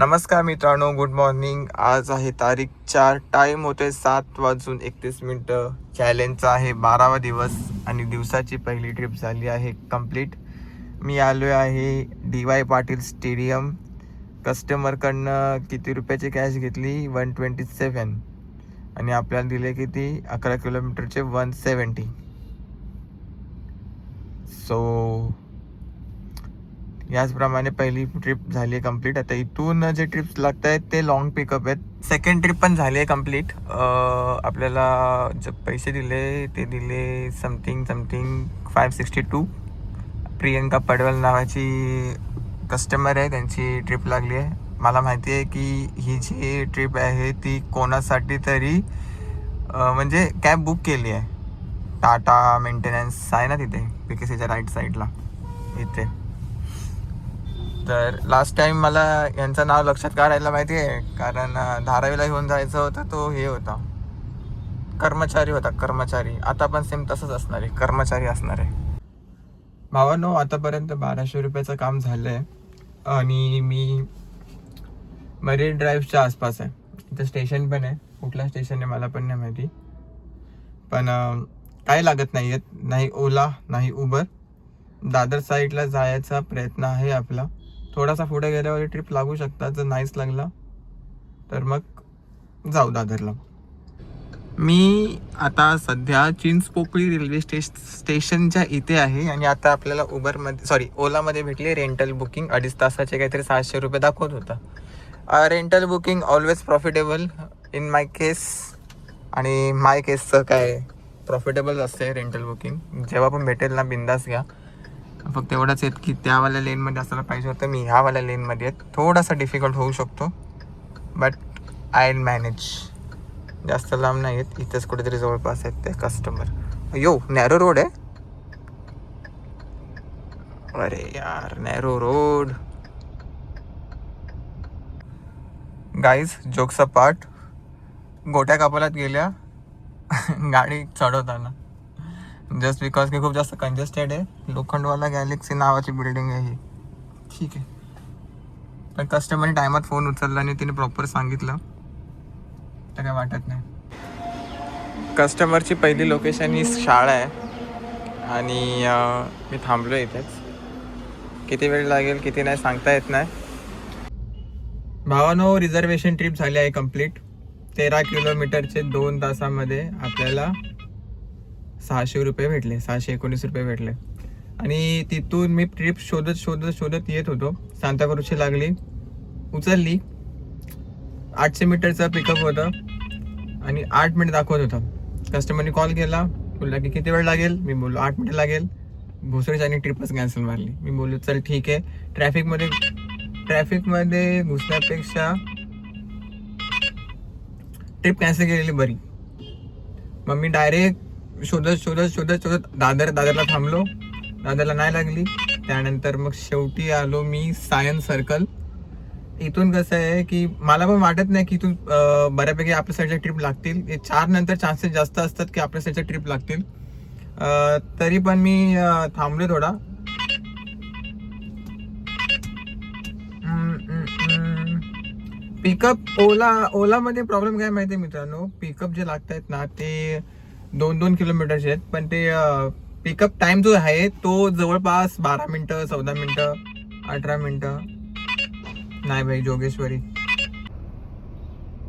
नमस्कार मित्रांनो good morning आज आहे तारीख चार. टाईम होते सात वाजून एकतीस मिनटं. चॅलेंजचा आहे बारावा दिवस आणि दिवसाची पहिली ट्रिप झाली आहे कंप्लीट मी आलो आहे डी वाय पाटील स्टेडियम कस्टमरकडनं किती रुपयाची कॅश घेतली? वन ट्वेंटी सेवन आणि आपल्याला दिले किती? अकरा किलोमीटरचे वन सेवन्टी सो याचप्रमाणे पहिली ट्रिप झाली आहे कंप्लीट आता इथून जे ट्रिप्स लागत आहेत ते लॉंग पिकअप आहेत. सेकंड ट्रिप पण झाली आहे कंप्लीट आपल्याला जे पैसे दिले ते दिले something something five sixty two Priyanka Padwal नावाची कस्टमर आहे त्यांची ट्रिप लागली आहे. मला माहिती आहे की ही जी ट्रिप आहे ती कोणासाठी तरी म्हणजे कॅब बुक केली आहे. टाटा मेंटेनन्स आहे ना तिथे पी के सीच्या राईट साईडला इथे. तर लास्ट टाइम मला यांचं नाव लक्षात काढायला माहिती आहे कारण धारावीला घेऊन जायचं होतं तो हे होता. कर्मचारी होता कर्मचारी. आता पण सेम तसंच असणार आहे. कर्मचारी असणार आहे. भावानो आतापर्यंत बाराशे रुपयाचं काम झालं आहे आणि मी मरीन ड्राईव्हच्या आसपास आहे. इथं स्टेशन पण आहे. कुठला स्टेशन आहे मला पण नाही माहिती. पण काय लागत नाही आहेत नाही ओला नाही उबर. दादर साईडला जायचा प्रयत्न आहे आपला. थोडासा पुढे गेल्यावर ट्रिप लागू शकतात जर नाहीच लागला तर मग जाऊ दादरला. मी आता सध्या चिंचपोकळी रेल्वे स्टेश स्टेशनच्या इथे आहे आणि आता आपल्याला उबरमध्ये सॉरी ओलामध्ये भेटली रेंटल बुकिंग अडीच तासाचे काहीतरी सहाशे रुपये दाखवत होता. Rental booking always profitable in my case आणि माय केसचं काय प्रॉफिटेबल असते रेंटल बुकिंग जेव्हा पण भेटेल ना बिंदास घ्या. फक्त एवढंच आहेत की त्यावाल्या लेनमध्ये असायला पाहिजे होतं. मी ह्यावाल्या लेनमध्ये आहेत थोडासा डिफिकल्ट होऊ शकतो. बट आय मॅनेज जास्त लांब नाही आहेत. इथेच कुठेतरी जवळपास आहेत ते कस्टमर यो नॅरो रोड आहे? अरे यार narrow road guys jokes part गोट्या कपालात गेल्या. गाडी चढवताना. जस्ट बिकॉज की खूप जास्त कंजेस्टेड आहे. लोखंडवाला गॅलेक्सी नावाची बिल्डिंग आहे ही. ठीक आहे. पण कस्टमरने टायमात फोन उचलला आणि तिने प्रॉपर सांगितलं. तर काय वाटत नाही. कस्टमरची पहिली लोकेशन ही शाळा आहे. आणि मी थांबलो इथेच. किती वेळ लागेल किती नाही सांगता येत नाही. भावानो रिझर्वेशन ट्रिप झाली आहे कंप्लीट तेरा किलोमीटरचे दोन तासामध्ये आपल्याला सहाशे रुपये भेटले सहाशे एकोणीस रुपये भेटले. आणि तिथून मी ट्रिप शोधत शोधत शोधत येत होतो. सांताक्रूजची लागली. उचलली. आठशे मीटरचं पिकअप होतं. आणि आठ मिनिट दाखवत होतं. कस्टमरने कॉल केला. बोलला की किती वेळ लागेल? मी बोललो आठ मिनिट लागेल. भोसरीच्याने ट्रिपच कॅन्सल मारली. मी बोललो चल ठीक आहे. ट्रॅफिकमध्ये ट्रॅफिकमध्ये घुसण्यापेक्षा ट्रिप कॅन्सल केलेली बरी. मग मी डायरेक्ट शोधत शोधत शोधत शोधत. दादर दादरला थांबलो. दादरला नाही लागली. त्यानंतर मग शेवटी आलो मी सायन्स सर्कल. इथून कसं आहे की मला पण वाटत नाही की इथून बऱ्यापैकी आपल्या साईडच्या ट्रिप लागतील. हे चार नंतर चान्सेस जास्त असतात की आपल्या साईडच्या ट्रिप लागतील. तरी पण मी थांबलो थोडा. पिकअप ओला ओलामध्ये प्रॉब्लेम काय माहिती आहे मित्रांनो? पिकअप जे लागत आहेत ना ते दोन दोन किलोमीटरचे आहेत पण ते पिकअप टाइम जो आहे तो जवळपास बारा मिनटं चौदा मिनटं अठरा मिनटं. नाही भाई जोगेश्वरी.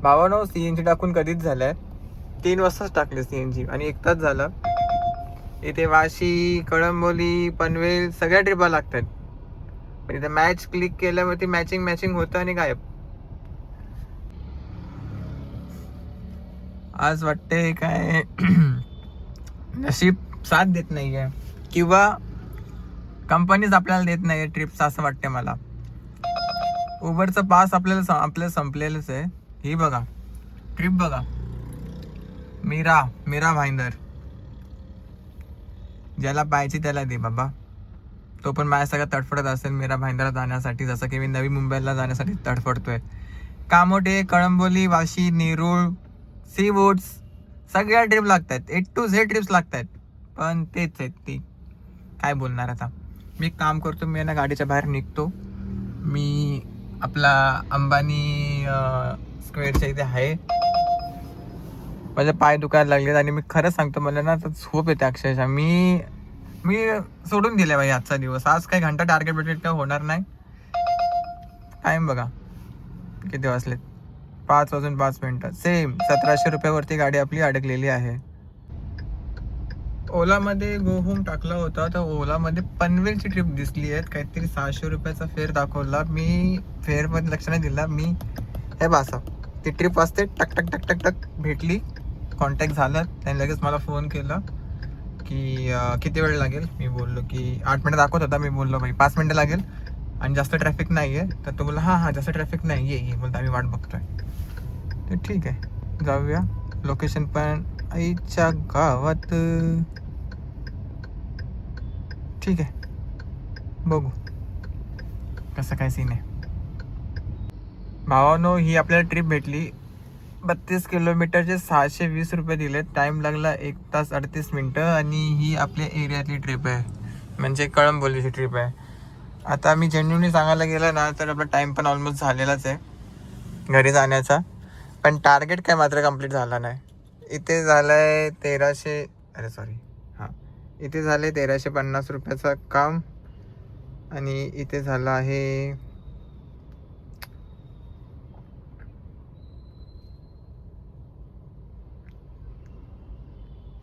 भावानो जी टाकून कधीच झालंय. तीन वाजताच टाकले सी एन जी आणि एक तास झाला. इथे वाशी कळंबोली पनवेल सगळ्या ट्रिपा लागतात. पण इथे मॅच क्लिक केल्यावरती मॅचिंग मॅचिंग होतं आणि गायब. आज वाटते काय नशीब साथ देत नाही आहे किंवा कंपनीज आपल्याला देत नाही आहे ट्रिपचं असं वाटते मला. उबरचं पास आपल्याला सं- आपल्याला संपलेलंच आहे. ही बघा. ट्रिप बघा. मीरा मीरा भाईंदर. ज्याला पाहिजे त्याला दे बाबा. तो पण माझ्या सगळ्या तडफडत असेल. मीरा भाईंदरला जाण्यासाठी जसं की मी नवी मुंबईला जाण्यासाठी तडफडतोय. कामोठे कळंबोली वाशी नेरूळ सी बोट्स सगळ्या ट्रिप लागतात एट टू झेड ट्रिप्स लागतात पण तेच आहेत ती. काय बोलणार आता? मी एक काम करतो मी ना गाडीच्या बाहेर निघतो. मी आपला अंबानी स्क्वेअरच्या इथे आहे. माझे पाय दुखायला लागलेत आणि मी खरंच सांगतो मला ना आता झोप येते अक्षरशः. मी मी सोडून दिले बाई आजचा दिवस. आज काही घंटा टार्गेट भेटेल काय होणार नाही. टाईम बघा. किती वाजलेत? पाच वाजून पाच मिनिटं. सेम सतराशे रुपयावरती गाडी आपली अडकलेली आहे. ओलामध्ये गो होम टाकला होता तर ओलामध्ये पनवेलची ट्रिप दिसली आहे. काहीतरी सहाशे रुपयाचा फेअर दाखवला. मी फेअरमध्ये लक्ष नाही दिला. मी हे बासा ती ट्रिप असते टक टक टक टक टक भेटली. कॉन्टॅक्ट झाला. त्यांनी लगेच मला फोन केला की किती वेळ लागेल? मी बोललो की आठ मिनटं दाखवत होता. मी बोललो भाई पाच मिनटं लागेल आणि जास्त ट्रॅफिक नाही आहे तर तो बोला हां हां जास्त ट्रॅफिक नाही आहे ये बोलतो आम्ही वाट बघतोय. तर ठीक आहे. जाऊया. लोकेशन पण आईच्या गावात. ठीक आहे. बघू. कसं काय सीन आहे. भावानो ही आपल्याला ट्रिप भेटली. बत्तीस किलोमीटरचे सहाशे वीस रुपये दिले टाईम लागला एक तास अडतीस मिनटं आणि ही आपल्या एरियातली ट्रिप आहे. म्हणजे कळंबोलीची ट्रिप आहे. आता मी जेन्युनली सांगायला गेलं ना तर आपला टाईम पण ऑलमोस्ट झालेलाच आहे. घरी जाण्याचा. पण टार्गेट काय मात्र कंप्लीट झाला नाही. इथे झालं आहे तेराशे अरे सॉरी हां. इथे झालं आहे तेराशे पन्नास रुपयाचं काम. आणि इथे झालं आहे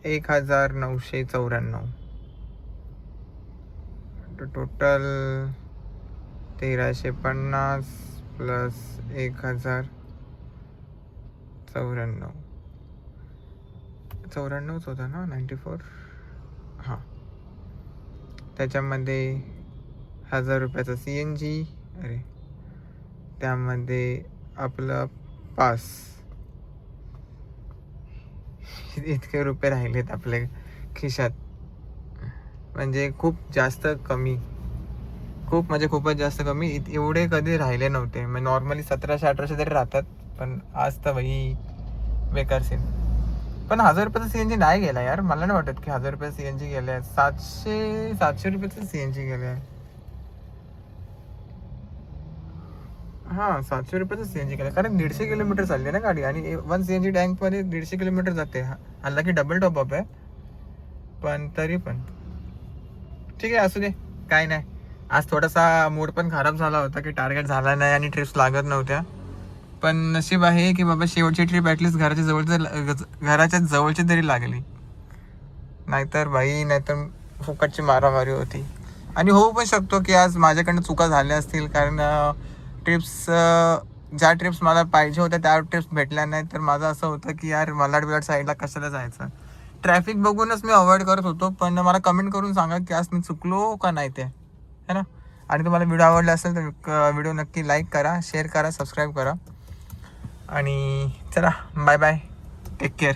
एक हजार नऊशे चौऱ्याण्णव. टोटल तेराशे पन्नास प्लस एक हजार चौऱ्याण्णव. चौऱ्याण्णवच होता ना? नाईंटी फोर हां. त्याच्यामध्ये हजार रुपयाचा सी एन जी अरे. त्यामध्ये आपलं पास इतके रुपये राहिलेत आपल्या खिशात. म्हणजे खूप जास्त कमी. खूप म्हणजे खूपच जास्त कमी. एवढे कधी राहिले नव्हते. म्हणजे नॉर्मली सतराशे अठराशे तरी राहतात. पण आज तर वही बेकार सीन पण हजार रुपयाचा सी एन जी नाही गेला यार. मला नाही वाटत की हजार रुपये सी एन जी गेले सातशे सातशे रुपयाचा सी एन जी गेले आहे. हां सातशे रुपयाचं सी एन जी गेलं कारण दीडशे किलोमीटर चालली ना गाडी. आणि वन सी एन जी टँकमध्ये दीडशे किलोमीटर जाते. हल्ला की डबल टॉप अप आहे. पण तरी पण. ठीक आहे असू दे. काय नाही. आज थोडासा मूड पण खराब झाला होता की टार्गेट झाला नाही आणि ट्रिप्स लागत नव्हत्या. पण नशीब आहे की बाबा शेवटची ट्रिप ॲटलिस्ट घराच्या जवळचं घराच्या जवळची तरी लागली. नाहीतर बाई नाहीतर फुकटची मारामारी होती. आणि होऊ पण शकतो की आज माझ्याकडनं चुका झाल्या असतील कारण ट्रिप्स ज्या ट्रिप्स मला पाहिजे होत्या त्या ट्रिप्स भेटल्या नाही तर माझं असं होतं की यार मलाड बिलाड साईडला कशाला जायचं? ट्रॅफिक बघूनच मी अवॉइड करत होतो पण मला कमेंट करून सांगा की आज मी चुकलो का नाही ते? है ना? आणि तुम्हाला व्हिडिओ आवडला असेल तर व्हिडिओ नक्की लाईक करा शेअर करा सबस्क्राईब करा. आणि चला बाय बाय टेक केअर